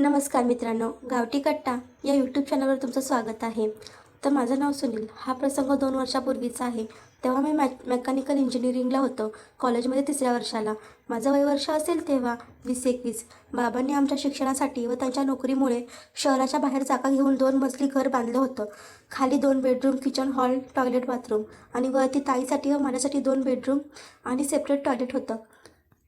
नमस्कार मित्रांनो गावठी कट्टा या यूट्यूब चॅनलवर तुमचं स्वागत आहे. तर माझं नाव सुनील. हा प्रसंग दोन वर्षापूर्वीचा आहे. तेव्हा मी मॅ मेकॅनिकल इंजिनिअरिंगला होतो कॉलेजमध्ये तिसऱ्या वर्षाला. माझं वय वर्ष असेल तेव्हा वीस एकवीस. बाबांनी आमच्या शिक्षणासाठी व त्यांच्या नोकरीमुळे शहराच्या बाहेर जागा घेऊन दोन मजली घर बांधलं होतं. खाली दोन bedroom kitchen hall toilet bathroom आणि वरती ताईसाठी व माझ्यासाठी दोन बेडरूम आणि सेपरेट टॉयलेट होतं.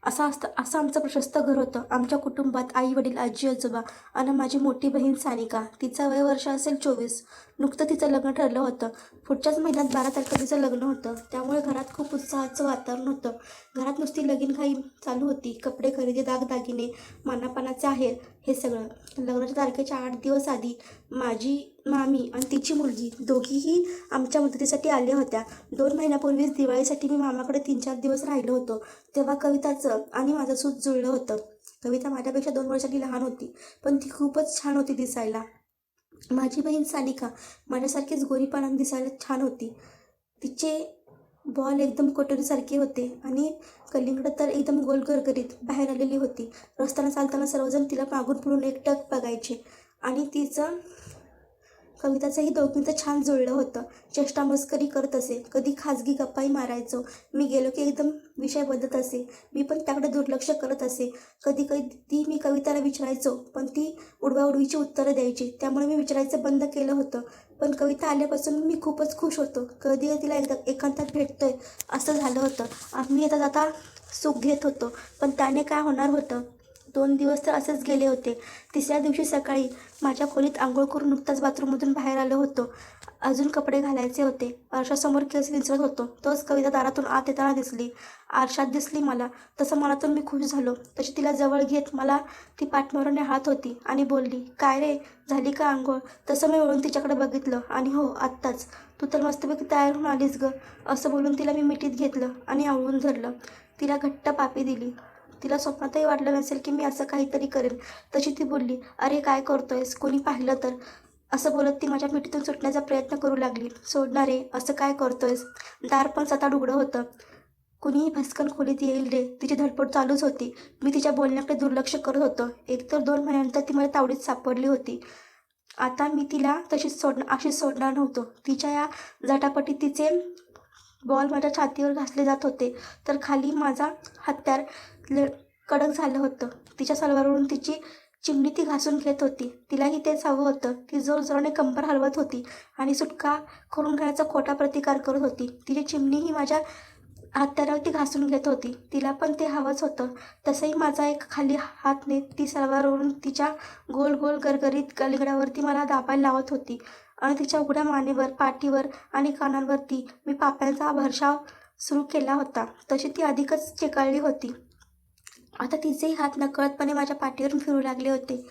असं असतं असं आमचं प्रशस्त घर होतं. आमच्या कुटुंबात आई वडील आजी आजोबा आणि माझी मोठी बहीण सानिका तिचं वय वर्ष असेल चोवीस. नुकतं तिचं लग्न ठरलं होतं. पुढच्याच महिन्यात बारा तारखेला तिचं लग्न होतं. त्यामुळे घरात खूप उत्साहाचं वातावरण होतं. घरात नुसती लगीन घाई चालू होती. कपडे खरेदी दागदागिने मानापानाचे आहेर हे सगळं. लग्नाच्या तारखेच्या आठ दिवस आधी माझी मामी आणि तिची मुलगी दोघीही आमच्या मदतीसाठी आल्या होत्या. दोन महिन्यापूर्वीच दिवाळीसाठी मी मामाकडे तीन चार दिवस राहिलो होतो. तेव्हा कविताचं आणि माझं सूत जुळलं होतं. कविता माझ्यापेक्षा दोन वर्षांनी लहान होती पण ती खूपच छान होती दिसायला. माझी बहीण सानिका माझ्यासारखीच गोरीपानात दिसायला छान होती. तिचे बॉल एकदम कटोरीसारखे होते आणि कलिंगड तर एकदम गोल गरगरीत बाहेर आलेली होती. रस्त्याला चालताना सर्वजण तिला मागून पुढून एकटक बघायचे आणि तिचं कविताचंही दोघींचं छान जुळलं होतं. चेष्टा मस्करी करत असे कधी खाजगी गप्पाही मारायचो. मी गेलो की एकदम विषय बदलत असे. मी पण त्याकडे दुर्लक्ष करत असे. कधी कधी मी कविताला विचारायचो पण ती उडवाउडवीची उत्तरं द्यायची. त्यामुळे मी विचारायचं बंद केलं होतं. पण कविता आल्यापासून मी खूपच खुश होतो. कधी तिला एकदा एकांतात भेटतोय असं झालं होतं. आम्ही आता आता सुख घेत होतो पण त्याने काय होणार होतं? दोन दिवस तर असेच गेले होते. तिसऱ्या दिवशी सकाळी माझ्या खोलीत आंघोळ करून नुकताच बाथरूममधून बाहेर आलो होतो. अजून कपडे घालायचे होते. आरशासमोर केस विंचरत होतो. तोच कविता दारातून आत येताना दिसली. आरशात दिसली मला. तसं मनातून मी खुश झालो. तशी तिला जवळ घेत मला ती पाठमारून हात होती आणि बोलली काय रे? झाली का आंघोळ? तसं मी वळून तिच्याकडे बघितलं. आणि हो आत्ताच. तू तर मस्तपैकी तयार होऊन आलीस ग. असं बोलून तिला मी मिठीत घेतलं आणि आवळून धरलं. तिला घट्ट पापी दिली. तिला स्वप्नातही वाटलं नसेल की मी असं काहीतरी करेन. तशी ती बोलली अरे काय करतोयस? कोणी पाहिलं तर? असं बोलत ती माझ्या मिठीतून सुटण्याचा प्रयत्न करू लागली. सोडणारे असं काय करतोयस? दार पण स्वतः उघडं होतं. कुणीही भस्कन खोलीत येईल रे. तिची धडपड चालूच होती. मी तिच्या बोलण्याकडे दुर्लक्ष करत होतो. एकतर दोन महिन्यानंतर ती मला तावडीत सापडली होती. आता मी तिला तशीच सोड अशीच सोडणार नव्हतो. तिच्या या झटापटी तिचे बॉल माझ्या छातीवर घासले जात होते. तर खाली माझा हत्यार ले कडक झालं होतं. तिच्या सलवारवरून तिची चिमणी ती घासून घेत होती. तिलाही तेच हवं होतं. ती जोरजोराने कंबर हलवत होती आणि सुटका करून घेण्याचा खोटा प्रतिकार करत होती. तिची चिमणीही माझ्या हत्यारावर ती घासून घेत होती. तिला पण ते हवंच होतं. तसंही माझा एक खाली हात नेत ती सलवारवरून तिच्या गोल गोल गरगरीत गलगड्यावरती मला दाबायला लावत होती आणि तिच्या उघड्या मानेवर पाठीवर आणि कानांवरती मी पाप्यांचा भरशाव सुरू केला होता. तशी ती अधिकच चेकाळली होती. आता तिचेही हात नकळतपणे माझ्या पाठीवरून फिरू लागले होते.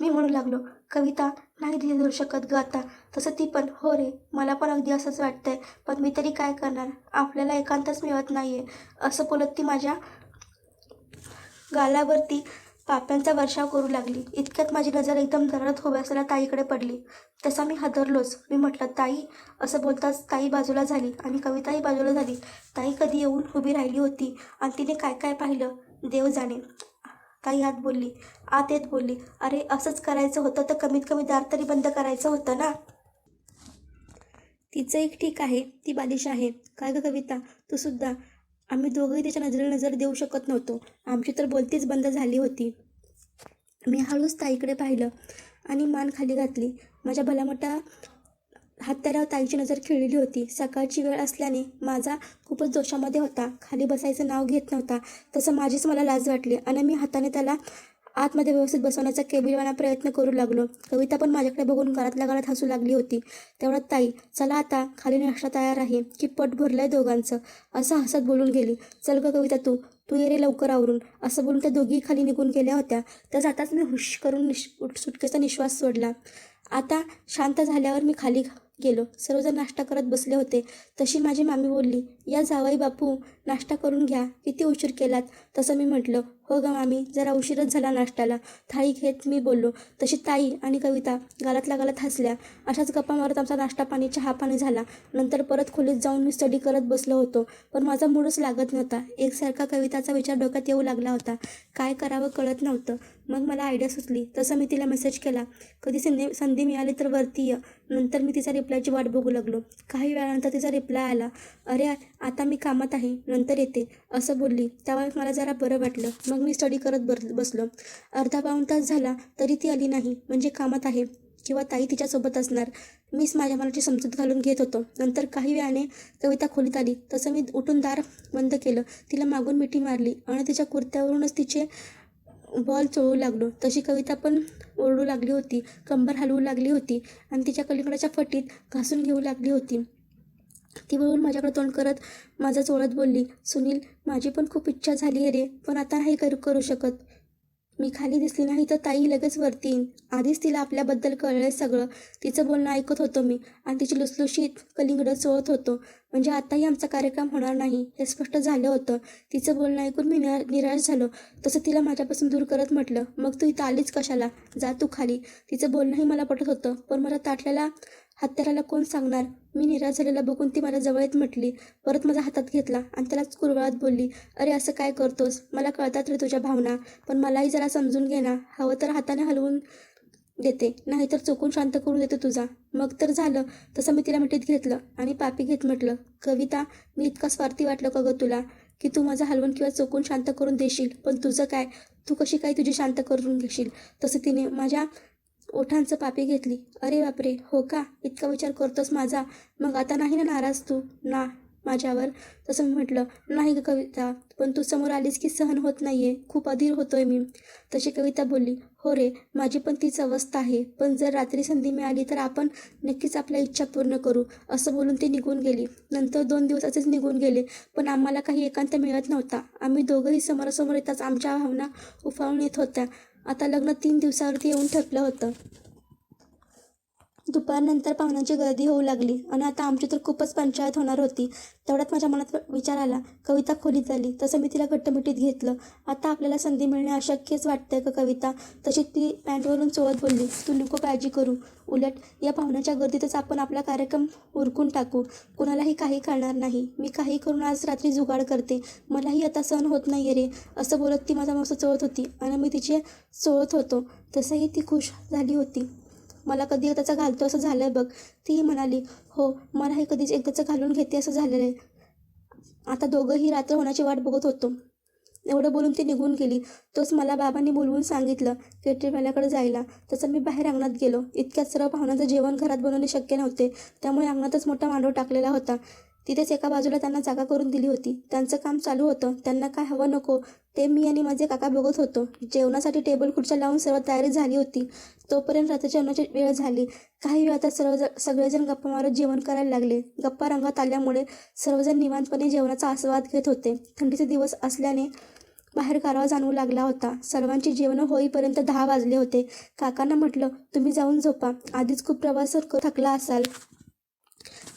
मी म्हणू लागलो कविता नाही दिली धरू शकत ग आता. तसं ती पण. हो रे मला पण अगदी असंच वाटतंय. पण मी तरी काय करणार? आपल्याला एकांतच मिळत नाही आहे असं बोलत ती माझ्या गालावरती पाप्यांचा वर्षाव करू लागली. इतक्यात माझी नजर एकदम दरड होव्यासाला ताईकडे पडली. तसा मी हादरलोच. मी म्हटलं ताई असं बोलताच ताई बाजूला झाली आणि कविताही बाजूला झाली. ताई कधी येऊन उभी राहिली होती आणि तिने काय काय पाहिलं? देव जाणे. काही आत बोलली आत येत बोलली अरे असंच करायचं होतं तर कमीत कमी दार तरी बंद करायचं होतं ना? तिचं एक ठीक आहे ती बालिश आहे. काय ग कविता? तू सुद्धा? आम्ही दोघंही त्याच्या नजरेला नजर देऊ शकत नव्हतो. आमची तर बोलतीच बंद झाली होती. मी हळूच ताईकडे पाहिलं आणि मान खाली घातली. माझ्या भलामोठ्या हत्यारावर ताईची नजर खिळलेली होती. सकाळची वेळ असल्याने माझा खूपच जोशामध्ये होता. खाली बसायचं नाव घेत नव्हता. तसं माझीच मला लाज वाटली आणि मी हाताने त्याला आतमध्ये व्यवस्थित बसवण्याचा केबिलवाना प्रयत्न करू लागलो. कविता पण माझ्याकडे बघून घरातल्या घरात हसू लागली होती. तेवढ्यात ताई चला आता खाली नाश्ता तयार आहे. की पट भरलंय दोघांचं. असं हसत बोलून गेली. चल ग कविता तू तू ये रे लवकर आवरून. असं बोलून त्या दोघी खाली निघून गेल्या होत्या. तर जाताच मी हुश करून निश सुटकेचा निश्वास सोडला. आता शांत झाल्यावर मी खाली गेलो. सर्वजण नाश्ता करत बसले होते. तशी माझी मामी बोलली या जावाई बापू नाश्ता करून घ्या. किती उशीर केलात? तसं मी म्हटलं हो ग मामी जरा उशीरच झाला नाश्त्याला. थाळी घेत मी बोललो. तशी ताई आणि कविता गालातल्या गालात हसल्या. अशाच गप्पा मारत आमचा नाश्ता पाणी चहा पाणी झाला. नंतर परत खोलीत जाऊन मी स्टडी करत बसलो होतो. पण माझा मूडच लागत नव्हता. एकसारखा कविताचा विचार डोक्यात येऊ लागला होता. काय करावं कळत नव्हतं. मग मला आयडिया सुचली. तसं मी तिला मेसेज केला. कधी संधी संधी मिळाली तर वरती ये. नंतर मी तिचा रिप्लायची वाट बघू लागलो. काही वेळानंतर तिचा रिप्लाय आला अरे आता मी कामात आहे नंतर येते असं बोलली. त्यावेळी मला जरा बरं वाटलं. मग मी स्टडी करत बर बसलो. अर्धा पाऊण तास झाला तरी ती आली नाही. म्हणजे कामात आहे किंवा ताई तिच्यासोबत असणार. मीच माझ्या मनाची समजूत घालून घेत होतो. नंतर काही वेळाने कविता खोलीत आली. तसं मी उठून दार बंद केलं. तिला मागून मिठी मारली आणि तिच्या कुर्त्यावरूनच तिचे बॉल चोळू लागलो. तशी कविता पण ओरडू लागली होती. कंबर हलवू लागली होती. आणि तिच्या कलिंगडाच्या फटीत घासून घेऊ लागली होती. ती वळून माझ्याकडे तोंड करत माझा चोळत बोलली सुनील माझी पण खूप इच्छा झाली आहे रे पण आता नाही करू करू शकत. मी खाली दिसली नाही तर ताई लगेच वरती येईन. आधीच तिला आपल्याबद्दल कळलं सगळं. तिचं बोलणं ऐकत होतो मी आणि तिची लुसलुशीत कलिंगडं चोळत होतो. म्हणजे आताही आमचा कार्यक्रम होणार नाही हे स्पष्ट झालं होतं. तिचं बोलणं ऐकून मी निरा निराश झालो. तसं तिला माझ्यापासून दूर करत म्हटलं मग तू इथं आलीच कशाला? जा तू खाली. तिचं बोलणंही मला पटत होतं पण मला ताटल्याला हत्याराला कोण सांगणार? मी निराश झालेला बघून ती मला जवळ येत म्हटली. परत माझा हातात घेतला आणि त्यालाच कुरवळात बोलली अरे असं काय करतोस? मला कळतात रे तुझ्या भावना पण मलाही जरा समजून घे ना. हवं तर हाताने हलवून देते नाहीतर चुकून शांत करून देते तुझा. मग तर झालं. तसं मी तिला मिठीत घेतलं आणि पापी घेत म्हटलं कविता मी इतका स्वार्थी वाटलं का गं तुला? की तू माझा हलवून किंवा चुकून शांत करून देशील पण तुझं काय? तू कशी काय तुझी शांत करून घेशील? तसं तिने माझ्या ओठांचं पापी घेतली. अरे बापरे हो का? इतका विचार करतोस माझा. मग आता नाही ना नाराज तू? ना माझ्यावर. तसं मी म्हटलं नाही ग कविता पण तू समोर आलीस की सहन होत नाही आहे खूप अधीर होतोय मी. तशी कविता बोलली हो रे माझी पण तीच अवस्था आहे. पण जर रात्री संधी मिळाली तर आपण नक्कीच आपल्या इच्छा पूर्ण करू. असं बोलून ती निघून गेली. नंतर दोन दिवस असेच निघून गेले पण आम्हाला काही एकांत मिळत नव्हता. आम्ही दोघंही समोरासमोर येताच आमच्या भावना उफाळून येत होत्या. आता लग्न तीन दिवसावरती येऊन ठरलं होतं. दुपारनंतर पाहुण्यांची गर्दी होऊ लागली आणि आता आमची तर खूपच पंचायत होणार होती. तेवढ्यात माझ्या मनात विचार आला कविता खोलीत झाली तसं मी तिला घट्टमिटीत घेतलं. आता आपल्याला संधी मिळणे अशक्यच वाटतंय का कविता. तशी ती पॅन्टवरून चोळत बोलली तू नको काळजी करू. उलट या पाहुण्याच्या गर्दीतच आपण आपला कार्यक्रम उरकून टाकू. कुणालाही काही कळणार नाही. मी काही करून आज रात्री जुगाड करते. मलाही आता सहन होत नाही रे. असं बोलत ती माझा मस्त चोळत होती आणि मी तिचे चोळत होतो. तसंही ती खुश झाली होती. मला कधी एकदाचा घालतो असं झालं आहे बघ. तीही म्हणाली हो मलाही कधीच एकदाचं घालून घेते असं झालेलं आहे आता दोघंही रात्र होण्याची वाट बघत होतो. एवढं बोलून ती निघून गेली. तोच मला बाबांनी बोलवून सांगितलं केटरीवाल्याकडे जायला. तसं मी बाहेर अंगणात गेलो. इतक्यात सर्व पाहुण्यांचं जेवण घरात बनवणे शक्य नव्हते. त्यामुळे अंगणातच मोठा मांडव टाकलेला होता. तिथेच एका बाजूला त्यांना जागा करून दिली होती. त्यांचं काम चालू होतं. त्यांना काय हवं नको ते मी आणि माझे काका बघत होतो. जेवणासाठी टेबल खुर्च्या लावून सर्व तयारी झाली होती. तोपर्यंत रात्री जेवणाची वेळ झाली. काही वेळात सर्व सगळेजण गप्पा मारत जेवण करायला लागले. गप्पा रंगात आल्यामुळे सर्वजण निवांतपणे जेवणाचा आस्वाद घेत होते. थंडीचे दिवस असल्याने बाहेर गारवा जाणवू लागला होता. सर्वांची जेवणं होईपर्यंत दहा वाजले होते. काकांना म्हटलं तुम्ही जाऊन झोपा. आधीच खूप प्रवास थकला असाल.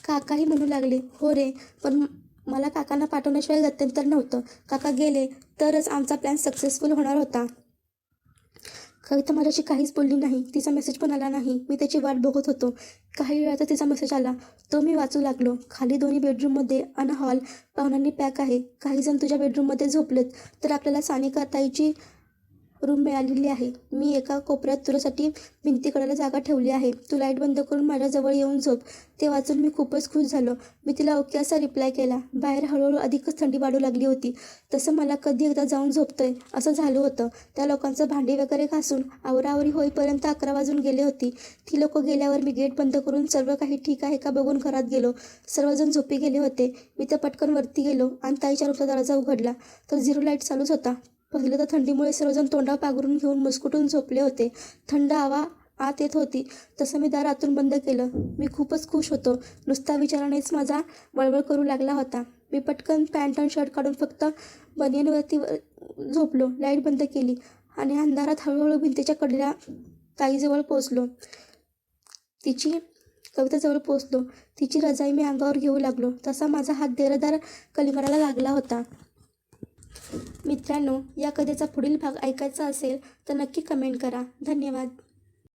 काकाही म्हणू लागले हो रे पण मला काकांना पाठवण्याशिवाय गत्यंतर नव्हतं. काका गेले तरच आमचा प्लॅन सक्सेसफुल होणार होता. कविता माझ्याशी काहीच बोलली नाही. तिचा मेसेज पण आला नाही. मी त्याची वाट बघत होतो. काही वेळात तिचा मेसेज आला. तो मी वाचू लागलो. खाली दोन्ही बेडरूममध्ये अन हॉल पाहुण्यांनी पॅक आहे. काही जण तुझ्या बेडरूममध्ये झोपलेत. तर आपल्याला सानिका ताईची रूम मिळालेली आहे. मी एका कोपऱ्यात तुझ्यासाठी भिंतीकडेला जागा ठेवली आहे. तू लाइट बंद करून माझ्याजवळ येऊन झोप. ते वाचून मी खूपच खुश झालो. मी तिला ओके असा रिप्लाय केला. बाहेर हळूहळू अधिकच थंडी वाढू लागली होती. तसं मला कधी एकदा जाऊन झोपतोय असं झालं होतं. त्या लोकांचं भांडी वगैरे घासून आवरावरी होईपर्यंत अकरा वाजून गेले होती. ती लोक गेल्यावर मी गेट बंद करून सर्व काही ठीक आहे का बघून घरात गेलो. सर्वजण झोपी गेले होते. मी तर पटकन वरती गेलो आणि ताईच्या रूपचा दरवाजा उघडला. तर झिरो लाइट चालूच होता. पहिलं तर थंडीमुळे सर्वजण तोंडा पाघरून घेऊन मुस्कुटून झोपले होते. थंड हवा आत येत होती. तसं मी दार आतून बंद केलं. मी खूपच खुश होतो. नुसता विचारानेच माझा वळवळ करू लागला होता. मी पटकन पॅन्ट आणि शर्ट काढून फक्त बनियनवरती व- झोपलो. लाइट बंद केली आणि अंधारात हळूहळू भिंतीच्या कडेला ताईजवळ पोचलो तिची कविताजवळ पोचलो तिची रजाई मी अंगावर घेऊ लागलो. तसा माझा हात देरदार कलिंगडाला लागला होता. मित्रांनो या कथेचा पुढील भाग ऐकायचा असेल तर नक्की कमेंट करा. धन्यवाद.